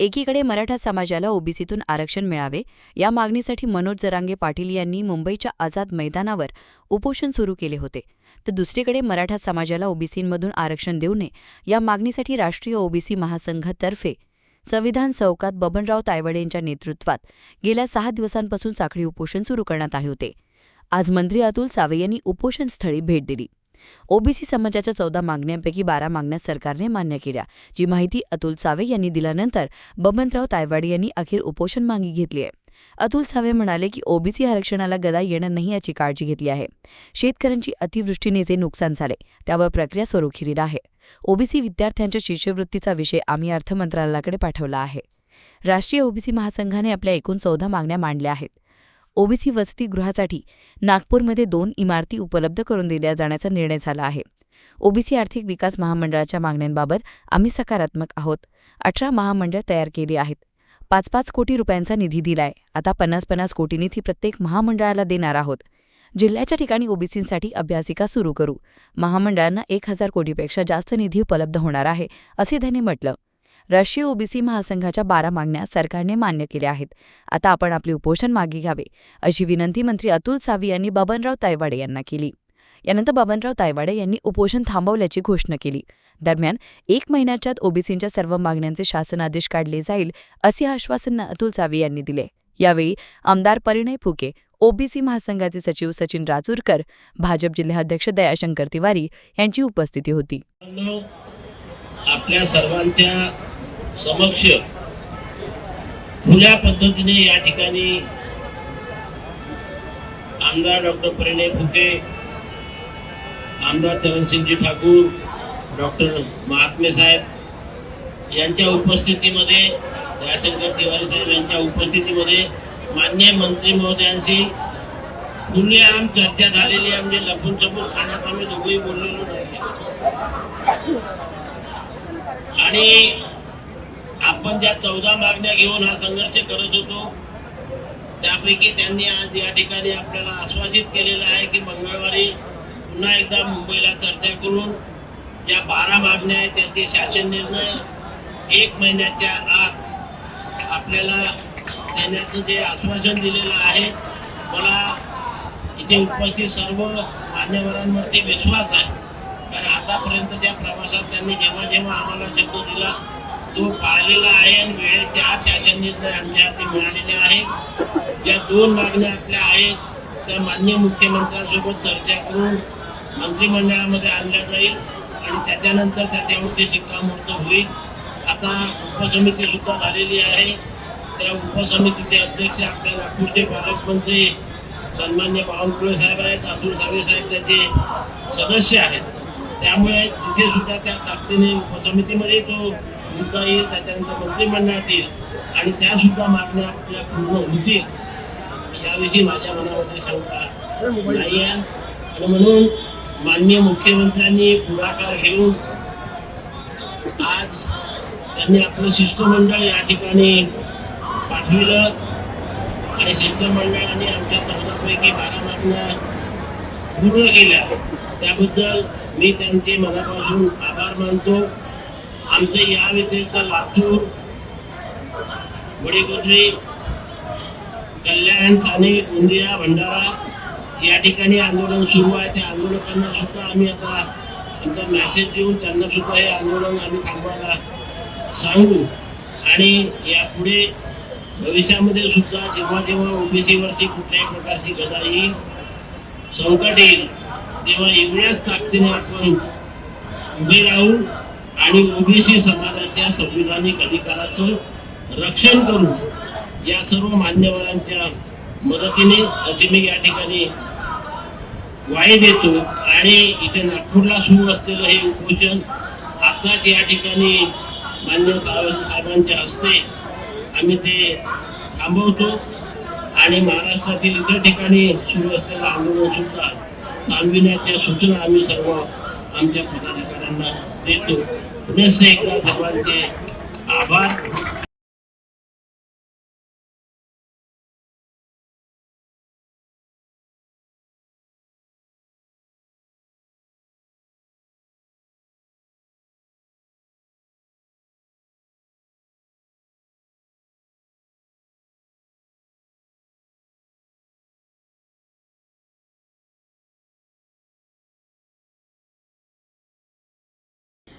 एकीकडे मराठा समाजाला ओबीसीतून आरक्षण मिळावे या मागणीसाठी मनोज जरांगे पाटील यांनी मुंबईच्या आझाद मैदानावर उपोषण सुरू केले होते. तर दुसरीकडे मराठा समाजाला ओबीसींमधून आरक्षण देऊ नये या मागणीसाठी राष्ट्रीय ओबीसी महासंघातर्फे संविधान चौकात बबनराव तायवडे यांच्या नेतृत्वात गेल्या सहा दिवसांपासून साखळी उपोषण सुरू करण्यात आले होते. आज मंत्री अतुल सावे यांनी उपोषणस्थळी भेट दिली. ओबीसी समाजाच्या चौदा मागण्यांपैकी बारा मागण्या सरकारने मान्य केल्या जी माहिती अतुल सावे यांनी दिल्यानंतर बबनराव तायवाडी यांनी अखेर उपोषण मागे घेतली आहे. अतुल सावे म्हणाले की ओबीसी आरक्षणाला गदा येणं नाही याची काळजी घेतली आहे. शेतकऱ्यांची अतिवृष्टीने जे नुकसान झाले त्यावर प्रक्रिया सुरू आहे. ओबीसी विद्यार्थ्यांच्या शिष्यवृत्तीचा विषय आम्ही अर्थ मंत्रालयाकडे पाठवला आहे. राष्ट्रीय ओबीसी महासंघाने आपल्या एकूण चौदा मागण्या मांडल्या आहेत. ओबीसी वसतिगृहासाठी नागपूरमध्ये दोन इमारती उपलब्ध करून दिल्या जाण्याचा निर्णय झाला आहे. ओबीसी आर्थिक विकास महामंडळाच्या मागण्यांबाबत आम्ही सकारात्मक आहोत. अठरा महामंडळ तयार केली आहेत. पाच पाच कोटी रुपयांचा निधी दिलाय. आता पन्नास पन्नास कोटी निधी प्रत्येक महामंडळाला देणार आहोत. जिल्ह्याच्या ठिकाणी ओबीसींसाठी अभ्यासिका सुरू करू. महामंडळांना एक हजार कोटीपेक्षा जास्त निधी उपलब्ध होणार आहे असे त्यांनी म्हटलं. राष्ट्रीय ओबीसी महासंघाच्या बारा मागण्या सरकारने मान्य केल्या आहेत. आता आपण आपले उपोषण मागे घ्यावे अशी विनंती मंत्री अतुल सावी यांनी बबनराव तायवाडे यांना केली. यानंतर बबनराव तायवाडे यांनी उपोषण थांबवल्याची घोषणा केली. दरम्यान एक महिन्याच्यात ओबीसींच्या सर्व मागण्यांचे शासनादेश काढले जाईल असे आश्वासन अतुल सावे यांनी दिले. यावेळी आमदार परिणय फुके ओबीसी महासंघाचे सचिव सचिन राजूरकर भाजप जिल्हाध्यक्ष दयाशंकर तिवारी यांची उपस्थिती होती. आपल्या सर्वांच्या समक्ष खुल्या पद्धतीने या ठिकाणी आमदार डॉक्टर परिणय फुके आमदार चरणसिंगजी ठाकूर डॉक्टर महात्मे साहेब यांच्या उपस्थितीमध्ये जयशंकर तिवारी साहेब यांच्या उपस्थितीमध्ये मान्य मंत्री महोदयांशी खुलेआम चर्चा झालेली आहे. म्हणजे लपून छपून खाण्यात आम्ही दोघंही बोललेलो नाही. आणि आपण त्या चौदा मागण्या घेऊन हा संघर्ष करत होतो त्यापैकी त्यांनी आज या ठिकाणी आपल्याला आश्वासित केलेलं आहे की मंगळवारी पुन्हा एकदा मुंबईला चर्चा करून ज्या बारा मागण्या आहेत त्याचे शासन निर्णय एक महिन्याच्या आत आपल्याला देण्याचं जे आश्वासन दिलेलं आहे मला इथे उपस्थित सर्व मान्यवरांवरती विश्वास आहे. कारण आतापर्यंतच्या प्रवासात त्यांनी जेव्हा जेव्हा आम्हाला शब्द दिला तो पाळलेला आहे आणि वेळेच्या आत शासन निर्णय आमच्या हाती मिळालेले आहे ज्या दोन मागण्या आपल्या आहेत त्या मान्य मुख्यमंत्र्यांसोबत चर्चा करून मंत्रिमंडळामध्ये आणल्या जाईल आणि त्याच्यानंतर त्याच्यावरती शिक्कामोर्तब होईल. आता उपसमिती सुद्धा झालेली आहे. त्या उपसमितीचे अध्यक्ष आपल्या नागपूरचे पालकमंत्री सन्मान्य बावनकुळे साहेब आहेत अतुल सावे साहेब त्याचे सदस्य आहेत. त्यामुळे तिथे सुद्धा त्या ताकदीने उपसमितीमध्ये तो मुद्दा येईल त्याच्यानंतर मंत्रिमंडळात येईल आणि त्या सुद्धा मागण्या आपल्या पूर्ण होतील. याविषयी माझ्या मनामध्ये शंका नाही आहे आणि म्हणून माननीय मुख्यमंत्र्यांनी पुढाकार घेऊन आज त्यांनी आपलं शिष्टमंडळ या ठिकाणी पाठविलं. आणि शिष्टमंडळाने आमच्या चौदापैकी बारा मागण्या पूर्ण केल्या. त्याबद्दल मी त्यांचे मनापासून आभार मानतो. आमचं या व्यतिरिक्त लातूर वडीगोद्री कल्याण ठाणे गोंदिया भंडारा या ठिकाणी आंदोलन सुरू आहे. त्या आंदोलकांना सुद्धा आम्ही आता आमचा मॅसेज देऊन त्यांना सुद्धा हे आंदोलन आम्ही थांबवायला सांगू. आणि यापुढे भविष्यामध्ये सुद्धा जेव्हा जेव्हा ओबीसीवरती कुठल्याही प्रकारची गदा येईल संकट येईल तेव्हा एवढ्याच ताकदीने आपण उभे राहू. आणि ओबीसी समाजाच्या संविधानिक अधिकाराचं रक्षण करू या सर्व मान्यवरांच्या मदतीने अशी मी या ठिकाणी वाई देतो. आणि इथे नागपूरला सुरू असलेलं हे उपोषण आताच या ठिकाणी मान्य सावंत साहेबांच्या हस्ते आम्ही ते थांबवतो. आणि महाराष्ट्रातील इतर ठिकाणी सुरू असलेलं आंदोलन सुद्धा थांबविण्याच्या सूचना आम्ही सर्व आमच्या पदाधिकाऱ्यांना देतो. पुनश्च एकदा सर्वांचे आभार